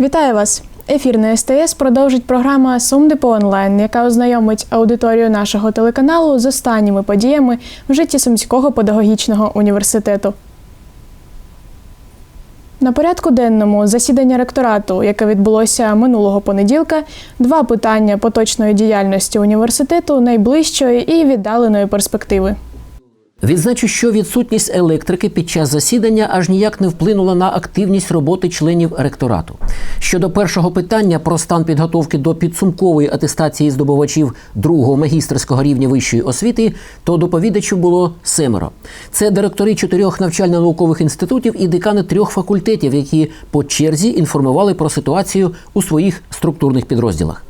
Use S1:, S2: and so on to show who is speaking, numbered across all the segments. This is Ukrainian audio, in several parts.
S1: Вітаю вас! Ефір на СТС продовжить програма Сумдепо онлайн, яка ознайомить аудиторію нашого телеканалу з останніми подіями в житті Сумського педагогічного університету. На порядку денному засідання ректорату, яке відбулося минулого понеділка, два питання поточної діяльності університету найближчої і віддаленої перспективи.
S2: Відзначу, що відсутність електрики під час засідання аж ніяк не вплинула на активність роботи членів ректорату. Щодо першого питання про стан підготовки до підсумкової атестації здобувачів другого магістерського рівня вищої освіти, то доповідачів було семеро. Це директори чотирьох навчально-наукових інститутів і декани трьох факультетів, які по черзі інформували про ситуацію у своїх структурних підрозділах.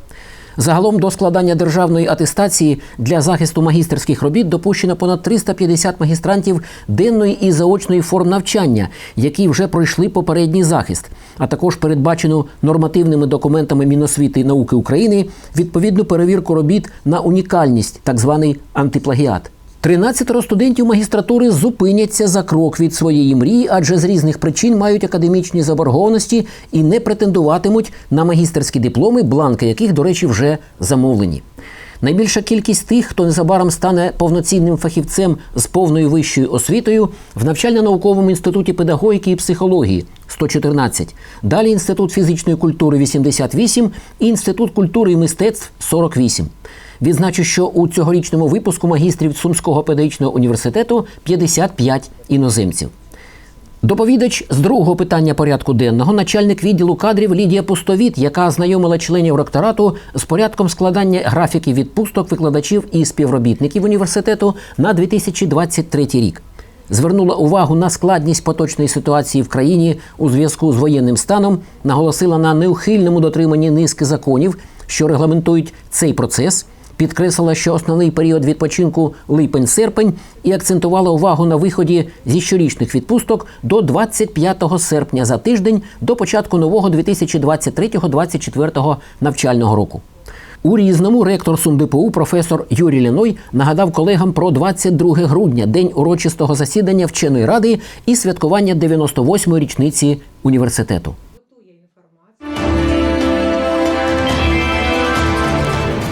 S2: Загалом до складання державної атестації для захисту магістерських робіт допущено понад 350 магістрантів денної і заочної форм навчання, які вже пройшли попередній захист, а також передбачено нормативними документами Міносвіти і науки України відповідну перевірку робіт на унікальність, так званий антиплагіат. 13 студентів магістратури зупиняться за крок від своєї мрії, адже з різних причин мають академічні заборгованості і не претендуватимуть на магістерські дипломи, бланки яких, до речі, вже замовлені. Найбільша кількість тих, хто незабаром стане повноцінним фахівцем з повною вищою освітою в навчально-науковому інституті педагогіки і психології 114, далі інститут фізичної культури 88 і інститут культури і мистецтв 48. Відзначу, що у цьогорічному випуску магістрів Сумського педагогічного університету 55 іноземців. Доповідач з другого питання порядку денного, начальник відділу кадрів Лідія Пустовіт, яка ознайомила членів ректорату з порядком складання графіків відпусток викладачів і співробітників університету на 2023 рік. Звернула увагу на складність поточної ситуації в країні у зв'язку з воєнним станом, наголосила на неухильному дотриманні низки законів, що регламентують цей процес підкреслила, що основний період відпочинку липень-серпень, і акцентувала увагу на виході зі щорічних відпусток до 25 серпня за тиждень до початку нового 2023-2024 навчального року. У різному ректор СумДПУ професор Юрій Ліной нагадав колегам про 22 грудня, день урочистого засідання вченої ради і святкування 98-ї річниці університету.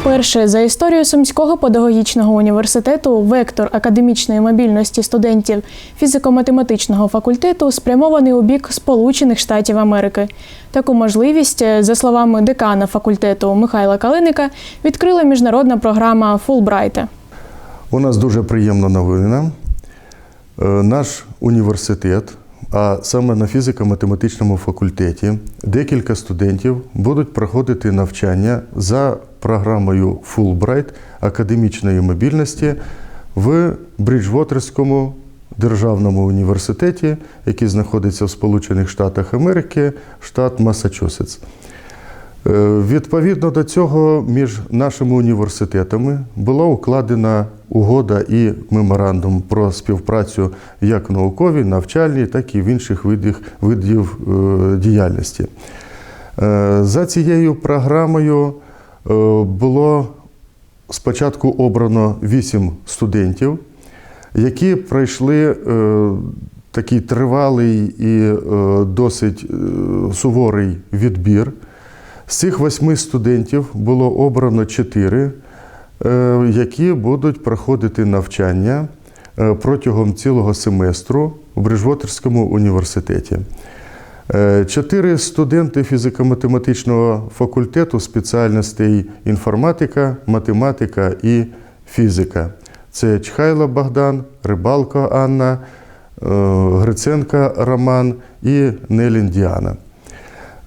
S1: Вперше за історію Сумського педагогічного університету вектор академічної мобільності студентів фізико-математичного факультету спрямований у бік Сполучених Штатів Америки. Таку можливість, за словами декана факультету Михайла Калиника, відкрила міжнародна програма Фулбрайта.
S3: У нас дуже приємна новина. Е, Наш університет, а саме на фізико-математичному факультеті, декілька студентів будуть проходити навчання за програмою Fulbright академічної мобільності в Бриджвотерському державному університеті, який знаходиться в Сполучених Штатах Америки, штат Массачусетс. Е, Відповідно до цього, між нашими університетами була укладена угода і меморандум про співпрацю як в науковій, навчальній, так і в інших видах, видів е, діяльності. Е, За цією програмою було спочатку обрано вісім студентів, які пройшли е, такий тривалий і е, досить е, суворий відбір. З цих восьми студентів було обрано чотири, е, які будуть проходити навчання е, протягом цілого семестру у Бриджвотерському університеті. Е, Чотири студенти фізико-математичного факультету спеціальностей інформатика, математика і фізика. Це Чхайло Богдан, Рибалко Анна, е, Гриценка Роман і Нелін Діана.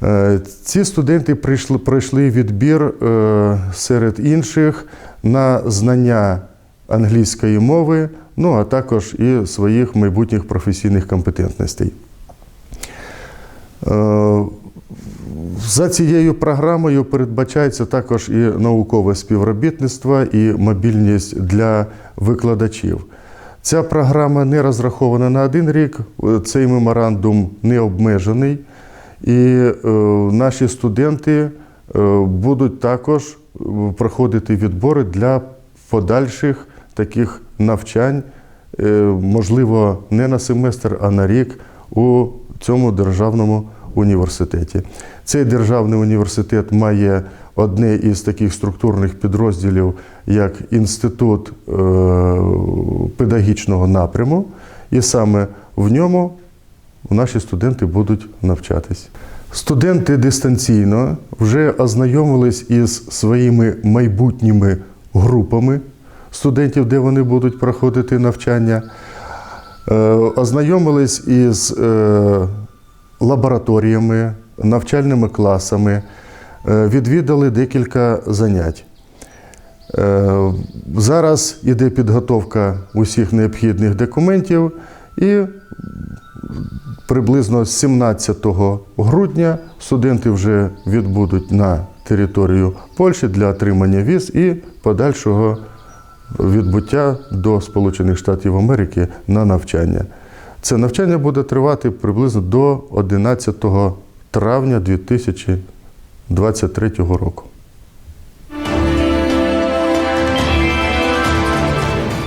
S3: Е, Ці студенти прийшли, пройшли відбір серед інших на знання англійської мови, ну а також і своїх майбутніх професійних компетентностей. Е, За цією програмою передбачається також і наукове співробітництво, і мобільність для викладачів. Ця програма не розрахована на один рік, е, цей меморандум не обмежений, і е, наші студенти будуть також проходити відбори для подальших таких навчань, можливо, не на семестр, а на рік у цьому державному університеті. Цей державний університет має одне із таких структурних підрозділів, як інститут е, педагогічного напряму, і саме в ньому наші студенти будуть навчатись. Студенти дистанційно вже ознайомились із своїми майбутніми групами студентів, де вони будуть проходити навчання, ознайомились із е, лабораторіями, навчальними класами, е, відвідали декілька занять. Е, Зараз іде підготовка усіх необхідних документів і приблизно 17 грудня студенти вже відбудуть на територію Польщі для отримання віз і подальшого відбуття до Сполучених Штатів Америки на навчання. Це навчання буде тривати приблизно до 11 травня 2023 року.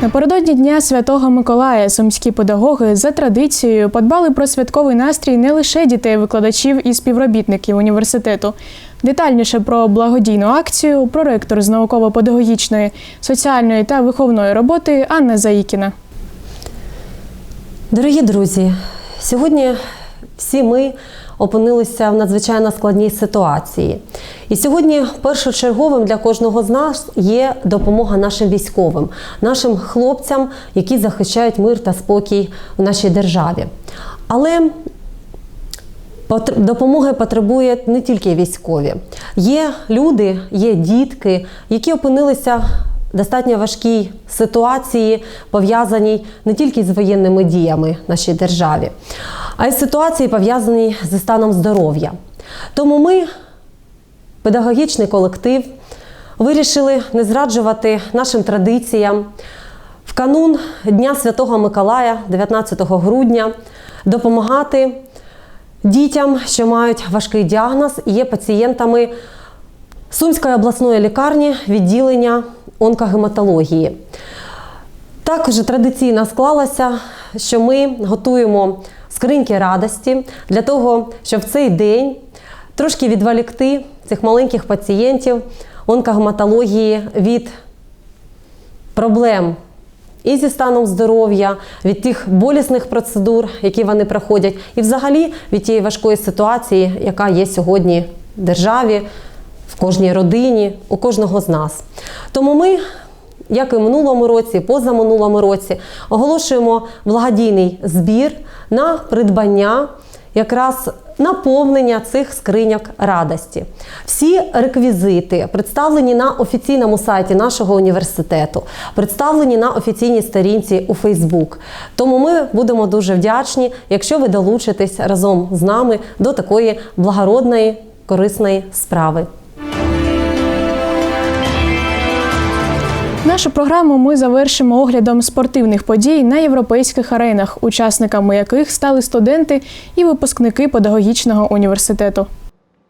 S1: Напередодні Дня Святого Миколая сумські педагоги за традицією подбали про святковий настрій не лише дітей-викладачів і співробітників університету. Детальніше про благодійну акцію проректор з науково-педагогічної, соціальної та виховної роботи Анна Заїкіна.
S4: Дорогі друзі, сьогодні всі ми опинилися в надзвичайно складній ситуації. І сьогодні першочерговим для кожного з нас є допомога нашим військовим, нашим хлопцям, які захищають мир та спокій в нашій державі. Але Допомоги потребують не тільки військові. Є люди, є дітки, які опинилися в достатньо важкій ситуації, пов'язаній не тільки з воєнними діями нашій державі, а й ситуації, пов'язані зі станом здоров'я. Тому ми, педагогічний колектив, вирішили не зраджувати нашим традиціям. В канун Дня Святого Миколая, 19 грудня, допомагати дітям, що мають важкий діагноз і є пацієнтами Сумської обласної лікарні відділення онкогематології. Так вже традиційно склалося, що ми готуємо скриньки радості для того, щоб в цей день трошки відволікти цих маленьких пацієнтів онкогематології від проблем і зі станом здоров'я, від тих болісних процедур, які вони проходять, і взагалі від тієї важкої ситуації, яка є сьогодні в державі, в кожній родині, у кожного з нас. Тому ми. Як і в минулому році, позаминулому році, оголошуємо благодійний збір на придбання якраз наповнення цих скриньок радості. Всі реквізити представлені на офіційному сайті нашого університету, представлені на офіційній сторінці у Фейсбук. Тому ми будемо дуже вдячні, якщо ви долучитесь разом з нами до такої благородної корисної справи.
S1: Нашу програму ми завершимо оглядом спортивних подій на європейських аренах, учасниками яких стали студенти і випускники педагогічного університету.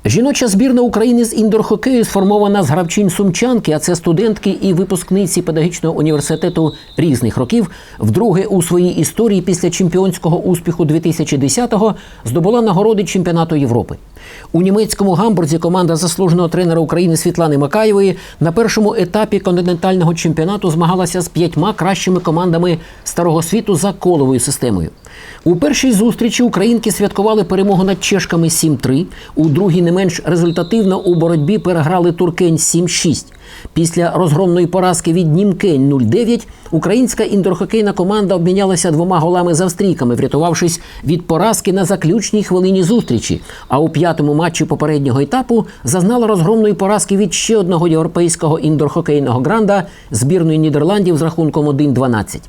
S2: Жіноча збірна України з індор-хокею сформована з гравчинь сумчанки, а це студентки і випускниці педагогічного університету різних років. Вдруге у своїй історії після чемпіонського успіху 2010-го здобула нагороди чемпіонату Європи. У німецькому гамбурзі команда заслуженого тренера України Світлани Макаєвої на першому етапі континентального чемпіонату змагалася з п'ятьма кращими командами старого світу за коловою системою. У першій зустрічі українки святкували перемогу над чешками 7-3, у другій не менш результативно у боротьбі переграли туркень 7-6. Після розгромної поразки від Німкень 0-9 українська індорхокейна команда обмінялася двома голами з австрійками, врятувавшись від поразки на заключній хвилині зустрічі. А у п'ятому матчі попереднього етапу зазнала розгромної поразки від ще одного європейського індорхокейного гранда збірної Нідерландів з рахунком 1-12.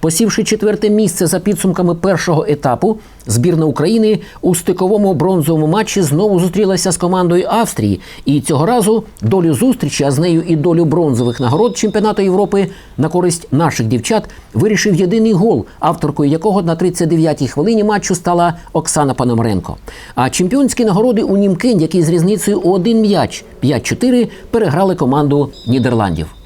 S2: Посівши четверте місце за підсумками першого етапу, збірна України у стиковому бронзовому матчі знову зустрілася з командою Австрії. І цього разу долю зустрічі, а з нею і долю бронзових нагород чемпіонату Європи на користь наших дівчат вирішив єдиний гол, авторкою якого на 39-й хвилині матчу стала Оксана Пономаренко. А чемпіонські нагороди у Німкен, які з різницею у один м'яч 5-4 переграли команду Нідерландів.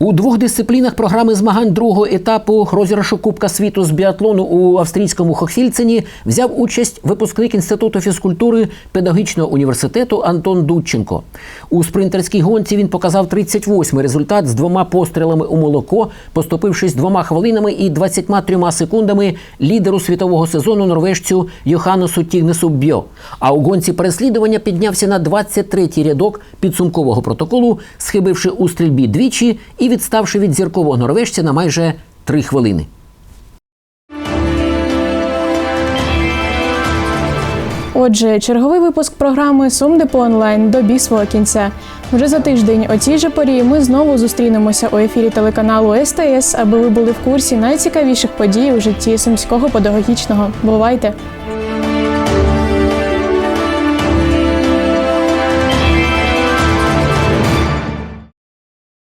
S2: У двох дисциплінах програми змагань другого етапу розіграшу Кубка світу з біатлону у австрійському Хохфільцені взяв участь випускник інституту фізкультури педагогічного університету Антон Дудченко. У спринтерській гонці він показав 38-й результат з двома пострілами у молоко, поступившись двома хвилинами і 23 секундами лідеру світового сезону норвежцю Йоханнесу Тігнесу Бьо. А у гонці переслідування піднявся на 23-й рядок підсумкового протоколу, схибивши у стрільбі двічі і відставши від зіркового норвежця на майже три хвилини.
S1: Отже, черговий випуск програми Сумдепо онлайн добіг свого кінця. Вже за тиждень о цій же порі ми знову зустрінемося у ефірі телеканалу СТС, аби ви були в курсі найцікавіших подій у житті сумського педагогічного. Бувайте!